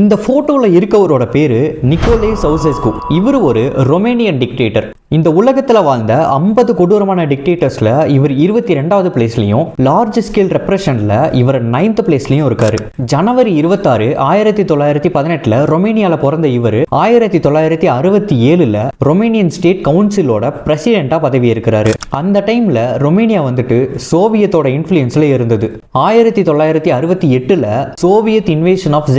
இந்த ஃபோட்டோவில் இருக்கவரோட பேர் நிக்கோலே சவுசெஸ்கு இவர் ஒரு ரொமேனியன் டிக்டேட்டர் இந்த உலகத்தில் வாழ்ந்த ஐம்பது கொடூரமான டிக்டேட்டர்ஸ்ல இவர் இருபத்தி ரெண்டாவது பிளேஸ்லையும் லார்ஜ் ஸ்கேல் ரெப்ரஷனில் இவர் நைன்த் பிளேஸ்லையும் இருக்கார். ஜனவரி இருபத்தாறு ஆயிரத்தி தொள்ளாயிரத்தி பதினெட்டில் ரொமேனியாவில் பிறந்த இவர் ஆயிரத்தி தொள்ளாயிரத்தி அறுபத்தி ஏழில் ரொமேனியன் ஸ்டேட் கவுன்சிலோட பிரசிடெண்ட்டாக பதவி இருக்கிறாரு அந்த டைமில் ரொமேனியா வந்துட்டு சோவியத்தோட இன்ஃப்ளூயன்ஸில் இருந்தது. ஆயிரத்தி தொள்ளாயிரத்தி அறுபத்தி எட்டில் சோவியத் இன்வேஷன் ஆஃப்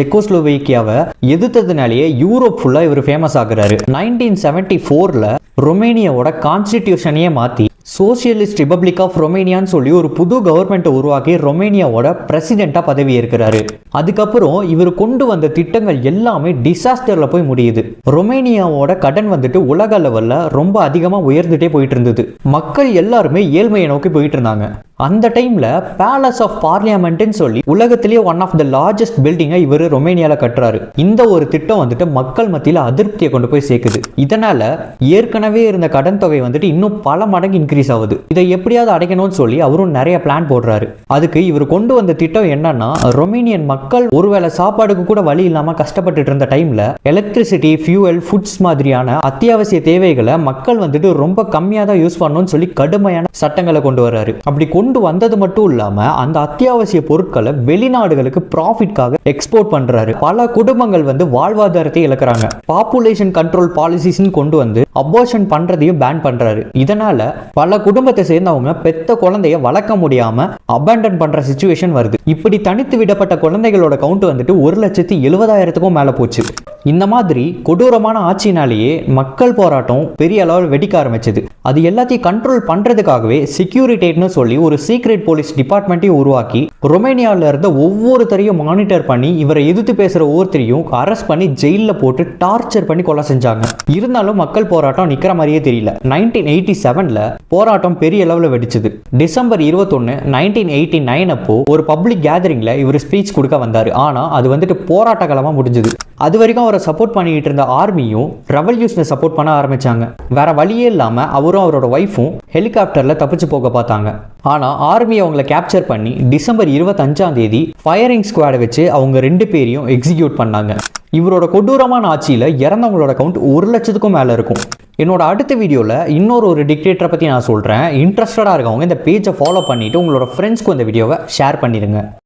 அமெரிக்காவை எதிர்த்ததுனாலேயே யூரோப் ஃபுல்லா இவர் ஃபேமஸ் ஆகுறாரு. நைன்டீன் செவன்டி ஃபோர்ல ரொமேனியாவோட கான்ஸ்டிடியூஷனையே மாற்றி சோசியலிஸ்ட் ரிபப்ளிக் ஆஃப் ரொமேனியான்னு சொல்லி ஒரு புது கவர்மெண்ட்டை உருவாக்கி ரொமேனியாவோட பிரசிடெண்ட்டாக பதவி ஏற்கிறாரு. அதுக்கப்புறம் இவர் கொண்டு வந்த திட்டங்கள் எல்லாமே டிசாஸ்டரில் போய் முடியுது. ரொமேனியாவோட கடன் வந்துட்டு உலக லெவலில் ரொம்ப அதிகமாக உயர்ந்துட்டே போயிட்டு இருந்தது. மக்கள் எல்லாருமே ஏழ்மையை நோக்கி போயிட்டு இருந்தாங்க. அந்த டைம்ல பேலஸ் ஆஃப் பார்லியாமெண்ட்னு சொல்லி உலகத்திலேயே ஒன் ஆஃப் த லார்ஜஸ்ட் பில்டிங்கை இவர் ரொமேனியால கட்டுறாரு. இந்த ஒரு திட்டம் வந்துட்டு மக்கள் மத்தியில் அதிருப்தியை கொண்டு போய் சேர்க்குது. இதனால ஏற்கனவே இருந்த கடன் தொகை வந்துட்டு இன்னும் பல மடங்கு இன்க்ரீஸ் ஆகுது. இதை எப்படியாவது அடைக்கணும்னு சொல்லி அவரும் நிறைய பிளான் போடுறாரு. அதுக்கு இவர் கொண்டு வந்த திட்டம் என்னன்னா ரொமேனியன் மக்கள் ஒருவேளை சாப்பாடுக்கு கூட வழி இல்லாமல் கஷ்டப்பட்டுட்டு இருந்த டைம்ல எலக்ட்ரிசிட்டி ஃபியூவல் ஃபுட்ஸ் மாதிரியான அத்தியாவசிய தேவைகளை மக்கள் வந்துட்டு ரொம்ப கம்மியாக தான் யூஸ் பண்ணணும்னு சொல்லி கடுமையான சட்டங்களை கொண்டு வர்றாரு. அப்படி கொண்டு வந்தது மட்டும் இல்லாமல் அந்த அத்தியாவசிய பொருட்களை வெளிநாடுகளுக்கு ப்ராஃபிட்காக எக்ஸ்போர்ட் பண்றாரு. பல குடும்பங்கள் வந்து வாழ்வாதாரத்தை இழக்கிறாங்க. பாப்புலேஷன் கண்ட்ரோல் பாலிசிஸ்ன்னு கொண்டு வந்து அபோஷன் பண்றதையும் பேன் பண்றாரு. இதனால பல குடும்பத்தை சேர்ந்தவங்க பெத்த குழந்தைய வளர்க்க முடியாமல் அபேண்டன் பண்ணுற சுச்சுவேஷன் வருது. இப்படி தனித்து விடப்பட்ட குழந்தைகளோட கவுண்ட் வந்துட்டு ஒரு லட்சத்தி எழுபதாயிரத்துக்கும் மேலே போச்சு. இந்த மாதிரி கொடூரமான ஆட்சினாலேயே மக்கள் போராட்டம் பெரிய அளவில் வெடிக்க ஆரம்பிச்சது. அது எல்லாத்தையும் கண்ட்ரோல் பண்ணுறதுக்காகவே செக்யூரிட்டேட்னு சொல்லி ஒரு சீக்ரெட் போலீஸ் டிபார்ட்மெண்ட்டையும் உருவாக்கி ரொமேனியாவில் இருந்த ஒவ்வொருத்தரையும் மானிட்டர் பண்ணி இவரை எதிர்த்து பேசுகிற ஒவ்வொருத்தரையும் அரெஸ்ட் பண்ணி ஜெயிலில் போட்டு டார்ச்சர் பண்ணி கொலை செஞ்சாங்க. இருந்தாலும் மக்கள் போராட்டம் நிற்கிற மாதிரியே தெரியல. நைன்டீன் எயிட்டி செவனில் போராட்டம் பெரிய அளவில் வெடிச்சது. டிசம்பர் இருபத்தொன்னு நைன்டீன் எயிட்டி நைன் அப்போ ஒரு பப்ளிக் கேதரிங்கில் இவர் ஸ்பீச் கொடுக்க வந்தார். ஆனால் அது வந்துட்டு போராட்ட காலமாக முடிஞ்சது. அது வரைக்கும் அவரை சப்போர்ட் பண்ணிட்டு இருந்த ஆர்மியும் ரெவல்யூஷனை சப்போர்ட் பண்ண ஆரம்பிச்சாங்க. வேற வழியே இல்லாம அவரும் அவரோட ஒய்ஃபும் ஹெலிகாப்டர்ல தப்பிச்சு போக பார்த்தாங்க. ஆனா ஆர்மி அவங்கள கேப்சர் பண்ணி டிசம்பர் இருபத்தஞ்சாம் தேதி ஃபயரிங் ஸ்குவாடை வச்சு அவங்க ரெண்டு பேரையும் எக்ஸிக்யூட் பண்ணாங்க. இவரோட கொடூரமான ஆட்சியில் இறந்தவங்களோட கவுண்ட் ஒரு லட்சத்துக்கும் மேலே இருக்கும். என்னோட அடுத்த வீடியோவில் இன்னொரு ஒரு டிக்டேட்டரை பற்றி நான் சொல்கிறேன் இன்ட்ரெஸ்டடாக இருக்கவங்க இந்த பேஜை ஃபாலோ பண்ணிவிட்டு உங்களோட ஃப்ரெண்ட்ஸ்க்கு இந்த வீடியோவை ஷேர் பண்ணிடுங்க